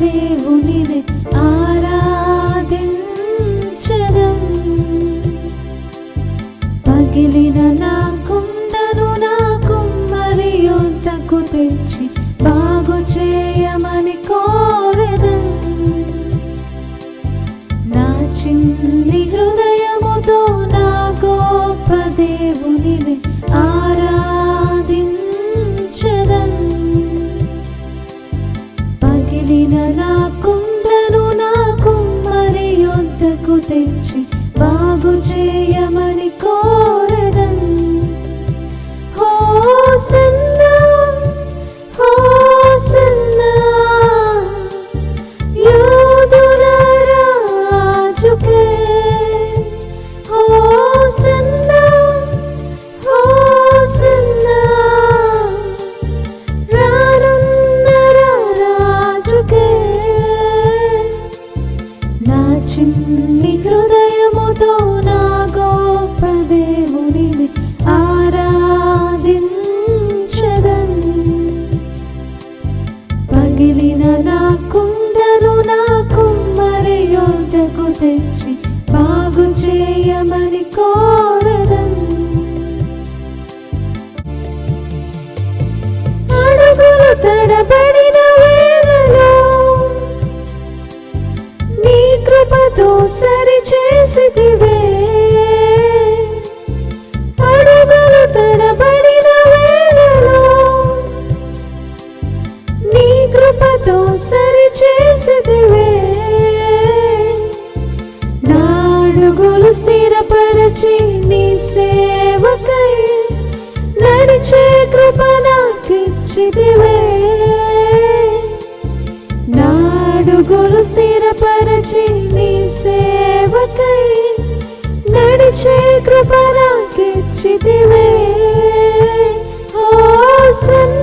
దేవునిని ఆరాధించదం. పగిలిన నా కుండను నా కుమ్మరి యొద్దకు తెచ్చి బాగు చేయమని కోరదం. నా చిన్ని కృపతో సరి చేసితివే. అడుగులు తడబడిన వేళలో నీ కృపతో సరి చేసితివే. నాడుగులు స్థిరపరచి నీ సేవకై నడిచే కృప నాకిచ్చితివే. స్థిరపరచి నీ సేవకై నడిచే కృప నాకిచ్చితివే. ఓ హోసన్నా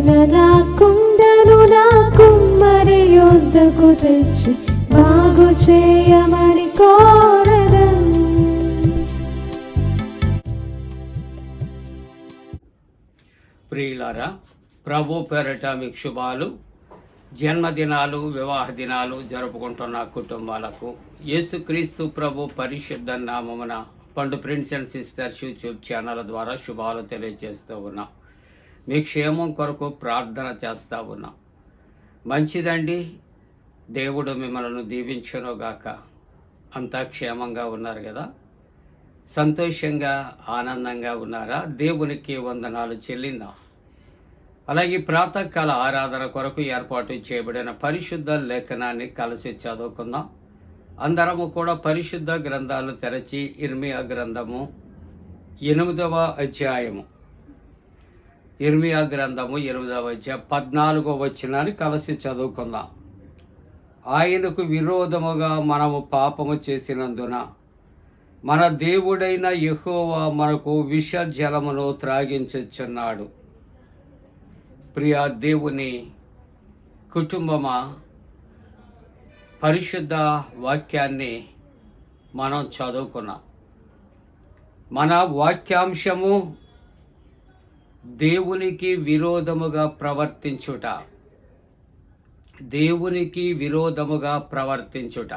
పగిలిన నా కుండను నా కుమ్మరి యొద్దకు తెచ్చి బాగు చేయమని కోరద. ప్రియులారా ప్రభు పేరట మీకు శుభాలు. జన్మదినాలు వివాహ దినాలు జరుపుకుంటున్న కుటుంబాలకు యేసుక్రీస్తు ప్రభు పరిశుద్ధ నామమున Pandu prince and sisters YouTube channel ద్వారా శుభాలు తెలియజేస్తూ ఉన్నా. మీ క్షేమం కొరకు ప్రార్థన చేస్తూ ఉన్నాం. మంచిదండి. దేవుడు మిమ్మల్ని దీవించునుగాక అంతా క్షేమంగా ఉన్నారు కదా. సంతోషంగా ఆనందంగా ఉన్నారా? దేవునికి వందనాలు చెల్లిందాం. అలాగే ప్రాతకాల ఆరాధన కొరకు ఏర్పాటు చేయబడిన పరిశుద్ధ లేఖనాన్ని కలిసి చదువుకుందాం. అందరము కూడా పరిశుద్ధ గ్రంథాలు తెరచి ఇర్మియా గ్రంథము ఎనిమిదవ అధ్యాయము. ఇర్మియా గ్రంథము ఎనిమిదవ అధ్యాయం పద్నాలుగో వచ్చినాన్ని కలిసి చదువుకుందాం. ఆయనకు విరోధముగా మనము పాపము చేసినందున మన దేవుడైన యహోవా మనకు విష జలమును త్రాగించుచున్నాడు. ప్రియా దేవుని కుటుంబమా పరిశుద్ధ వాక్యాన్ని మనం చదువుకున్నాం. మన వాక్యాంశము దేవునికి విరోధముగా ప్రవర్తించుట. దేవునికి విరోధముగా ప్రవర్తించుట.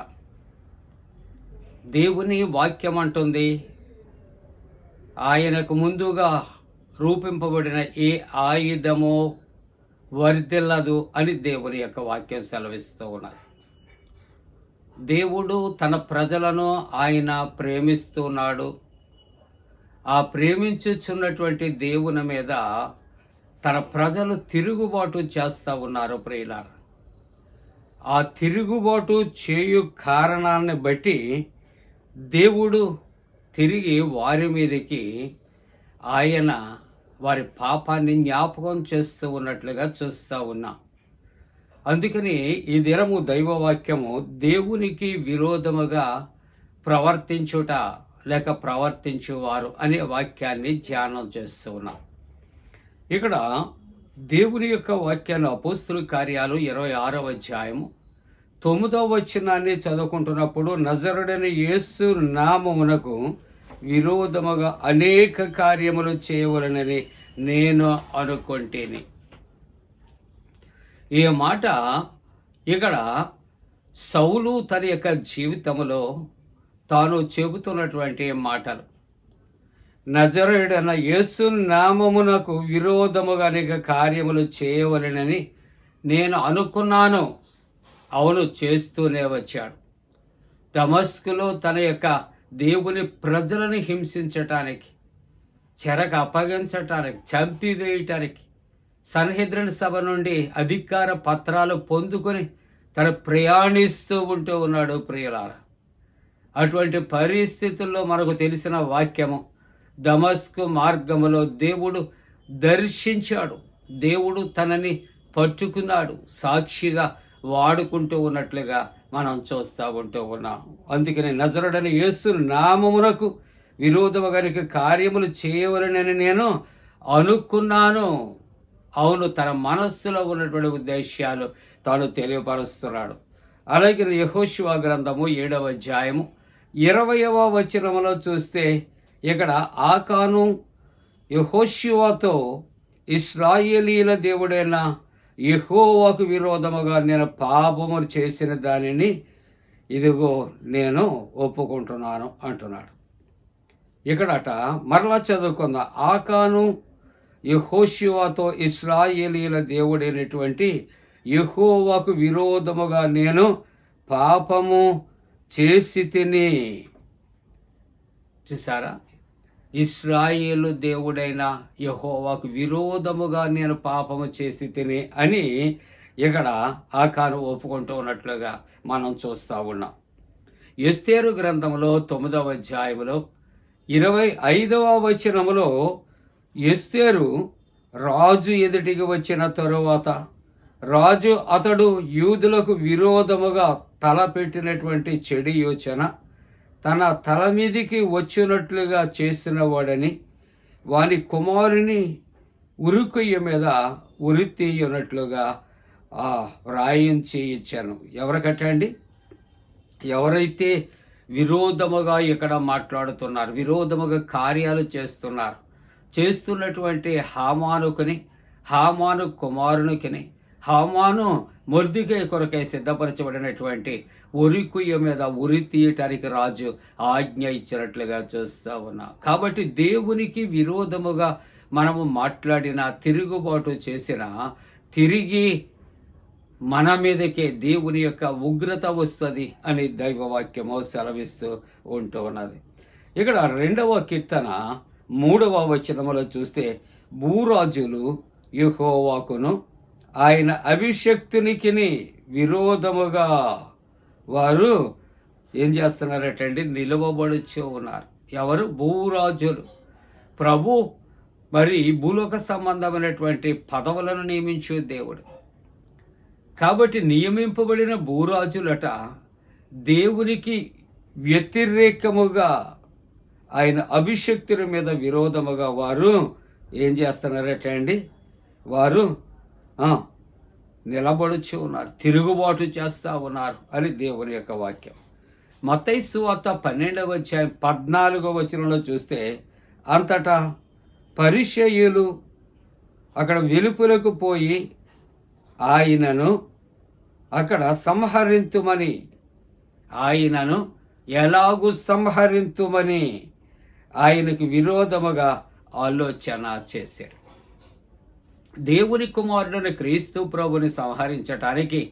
దేవుని వాక్యం అంటుంది ఆయనకు ముందుగా రూపింపబడిన ఏ ఆయుధమో వర్దిల్లదు అని దేవుని యొక్క వాక్యం సెలవిస్తూ ఉన్నది. దేవుడు తన ప్రజలను ఆయన ప్రేమిస్తున్నాడు. ఆ ప్రేమించుచున్నటువంటి దేవుని మీద తన ప్రజలు తిరుగుబాటు చేస్తూ ఉన్నారు ప్రియులార. ఆ తిరుగుబాటు చేయు కారణాన్ని బట్టి దేవుడు తిరిగి వారి మీదకి ఆయన వారి పాపాన్ని జ్ఞాపకం చేస్తూ ఉన్నట్లుగా చూస్తూ ఉన్నాం. అందుకని ఈ దినము దైవవాక్యము దేవునికి విరోధముగా ప్రవర్తించుట లేక ప్రవర్తించువారు అనే వాక్యాన్ని ధ్యానం చేస్తూ ఉన్నాం. ఇక్కడ దేవుని యొక్క వాక్యాన్ని అపోస్తుల కార్యాలు ఇరవై ఆరవ అధ్యాయము తొమ్మిదవ వచనాన్ని చదువుకుంటున్నప్పుడు నజరుడని యేసు నామమునకు విరోధముగా అనేక కార్యములు చేయవలనని నేను అనుకుంటేని. ఈ మాట ఇక్కడ సౌలు తన యొక్క జీవితంలో తాను చెబుతున్నటువంటి మాటలు. నజరుడన యేసు నామమునకు విరోధముగా అనేక కార్యములు చేయవలనని నేను అనుకున్నాను. అవును చేస్తూనే వచ్చాడు. దమస్కులో తన యొక్క దేవుని ప్రజలను హింసించటానికి చెరకు అప్పగించటానికి చంపివేయటానికి సన్హెద్రన్ సభ నుండి అధికార పత్రాలు పొందుకొని తను ప్రయాణిస్తూ ఉంటూ ఉన్నాడు ప్రియులారా. అటువంటి పరిస్థితుల్లో మనకు తెలిసిన వాక్యము దమస్కు మార్గములో దేవుడు దర్శించాడు. దేవుడు తనని పట్టుకున్నాడు. సాక్షిగా వాడుకుంటూ ఉన్నట్లుగా మనం చూస్తూ ఉంటూ ఉన్నాం. అందుకని నజరుడని యేసు నామమునకు విరోధము గనుక కార్యములు చేయవలనని నేను అనుకున్నాను. అవును తన మనస్సులో ఉన్నటువంటి ఉద్దేశ్యాలు తాను తెలియపరుస్తున్నాడు. అలాగే యహోశివ గ్రంథము ఏడవ అధ్యాయము ఇరవయవ వచనములో చూస్తే ఇక్కడ ఆకాను యహోశివతో ఇస్రాయేలీల దేవుడైన యహోవాకు విరోధముగా నేను పాపము చేసిన దానిని ఇదిగో నేను ఒప్పుకుంటున్నాను అంటున్నాడు. ఇక్కడట మరలా చదువుకుందా ఆకాను యహోశివాతో ఇస్రాయేలీల దేవుడైనటువంటి యహోవాకు విరోధముగా నేను పాపము చేసి తిని చూసారా ఇస్రాయేలు దేవుడైన యహోవాకు విరోధముగా నేను పాపము చేసి తిని అని ఇక్కడ ఆకాను ఒప్పుకుంటూ ఉన్నట్లుగా మనం చూస్తూ ఉన్నాం. ఎస్తేరు గ్రంథంలో తొమ్మిదవ అధ్యాయంలో ఇరవై ఐదవ వచనములో ఎస్తేరు రాజు ఎదుటికి వచ్చిన తరువాత రాజు అతడు యూదులకు విరోధముగా తలపెట్టినటువంటి చెడు యోచన తన తల మీదికి వచ్చినట్లుగా చేసిన వాడని వాని కుమారుని ఉరుకొయ్య మీద ఉరి తీయనట్లుగా ఆ వ్రాయించి ఇచ్చాను ఎవరికటండి? ఎవరైతే విరోధముగా ఇక్కడ మాట్లాడుతున్నారు విరోధముగా కార్యాలు చేస్తున్నారు చేస్తున్నటువంటి హామానుకుని హామాను కుమారునికిని హామాను మొర్దికై కొరకై సిద్ధపరచబడినటువంటి ఉరికుయ్య మీద ఉరి తీయటానికి రాజు ఆజ్ఞ ఇచ్చినట్లుగా చూస్తూ ఉన్నా. కాబట్టి దేవునికి విరోధముగా మనము మాట్లాడిన తిరుగుబాటు చేసిన తిరిగి మన మీదకే దేవుని యొక్క ఉగ్రత వస్తుంది అని దైవవాక్యము సెలవిస్తూ ఉంటూ ఉన్నది. ఇక్కడ రెండవ కీర్తన మూడవ వచనములో చూస్తే భూరాజులు యుహోవాకును ఆయన అభిషక్తునికిని విరోధముగా వారు ఏం చేస్తున్నారటండి నిలువబడుచు ఉన్నారు. ఎవరు? భూరాజులు. ప్రభు మరి భూలోక సంబంధమైనటువంటి పదవులను నియమించు దేవుడు. కాబట్టి నియమింపబడిన భూరాజులట దేవునికి వ్యతిరేకముగా ఆయన అభిషక్తుల మీద విరోధముగా వారు ఏం చేస్తున్నారట అండి వారు నిలబడుచు ఉన్నారు తిరుగుబాటు చేస్తూ ఉన్నారు అని దేవుని యొక్క వాక్యం. మత్తయి వార్త పన్నెండవ అధ్యాయం పద్నాలుగో వచనంలో చూస్తే అంతటా పరిచయులు అక్కడ వెలుపులకు పోయి ఆయనను అక్కడ సంహరింతుమని ఆయనను ఎలాగూ సంహరింతుమని ఆయనకు విరోధముగా ఆలోచన చేశారు. దేవుని కుమారుడైన క్రీస్తు ప్రభుని సంహరించటానికి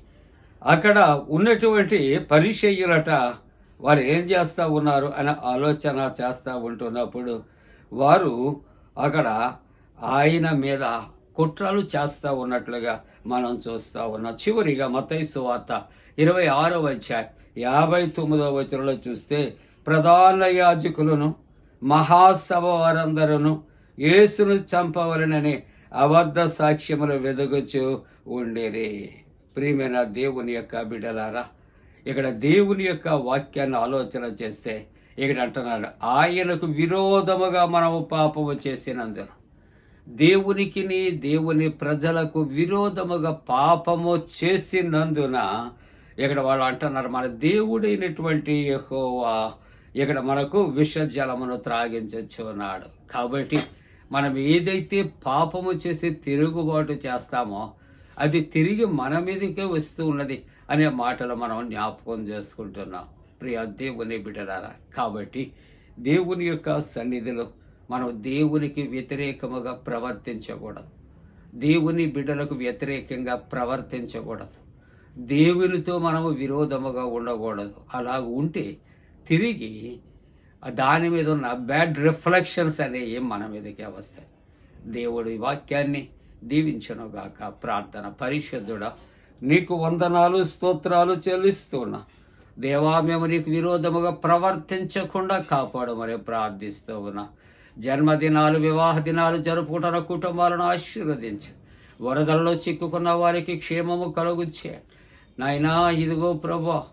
అక్కడ ఉన్నటువంటి పరిచయులట వారు ఏం చేస్తూ ఉన్నారు అనే ఆలోచన చేస్తూ ఉంటున్నప్పుడు వారు అక్కడ ఆయన మీద కుట్రలు చేస్తూ ఉన్నట్లుగా మనం చూస్తూ ఉన్నాం. చివరిగా మతైసు వార్త ఇరవై ఆరో అధ్యాయం యాభై తొమ్మిదో వచనంలో చూస్తే ప్రధాన యాజకులను మహాసభ వారందరూ యేసును చంపవలనని అబద్ధ సాక్ష్యములు వెదగొచ్చు ఉండేరి. ప్రియమైన దేవుని యొక్క బిడ్డలారా ఇక్కడ దేవుని యొక్క వాక్యాన్ని ఆలోచన చేస్తే ఇక్కడ అంటున్నాడు ఆయనకు విరోధముగా మనము పాపము చేసినందున. దేవునికి దేవుని ప్రజలకు విరోధముగా పాపము చేసినందున ఇక్కడ వాళ్ళు అంటున్నారు మన దేవుడైనటువంటి యహోవా ఇక్కడ మనకు విషజలమును త్రాగించచ్చు ఉన్నాడు కాబట్టి మనం ఏదైతే పాపము చేసి తిరుగుబాటు చేస్తామో అది తిరిగి మన మీదకే వస్తూ ఉన్నది అనే మాటలు మనం జ్ఞాపకం చేసుకుంటున్నాం. ప్రియ దేవుని బిడ్డలారా కాబట్టి దేవుని యొక్క సన్నిధిలో మనం దేవునికి వ్యతిరేకముగా ప్రవర్తించకూడదు. దేవుని బిడ్డలకు వ్యతిరేకంగా ప్రవర్తించకూడదు. దేవునితో మనము విరోధముగా ఉండకూడదు. అలా ఉంటే తిరిగి దాని మీద ఉన్న బ్యాడ్ రిఫ్లెక్షన్స్ అనేవి మన మీదకే వస్తాయి. దేవుడి వాక్యాన్ని దీవించనుగాక. ప్రార్థన పరిశుద్ధుడా నీకు వందనాలు స్తోత్రాలు చెల్లిస్తున్నా. దేవా మేము నీకు విరోధముగా ప్రవర్తించకుండా కాపాడమని ప్రార్థిస్తూ ఉన్నా. జన్మదినాలు వివాహ దినాలు జరుపుకుంటున్న కుటుంబాలను ఆశీర్వదించు. వరదలలో చిక్కుకున్న వారికి క్షేమము కలుగుచ్చే నాయనా ఇదిగో ప్రభా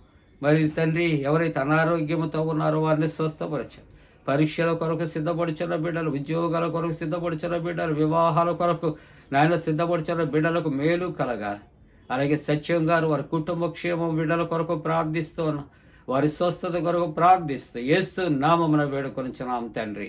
మరి తండ్రి ఎవరైతే అనారోగ్యముతో ఉన్నారో వారిని స్వస్థపరచు. పరీక్షల కొరకు సిద్ధపడుచున్న బిడ్డలు ఉద్యోగాల కొరకు సిద్ధపడుచున్న బిడ్డలు వివాహాల కొరకు నాయన సిద్ధపడుచున్న బిడ్డలకు మేలు కలగాలి. అలాగే సత్యం గారు వారి కుటుంబ క్షేమం బిడ్డల కొరకు ప్రార్థిస్తూ వారి స్వస్థత కొరకు ప్రార్థిస్తూ ఏసు నామమున వేడుకొనిచున్నాం తండ్రి.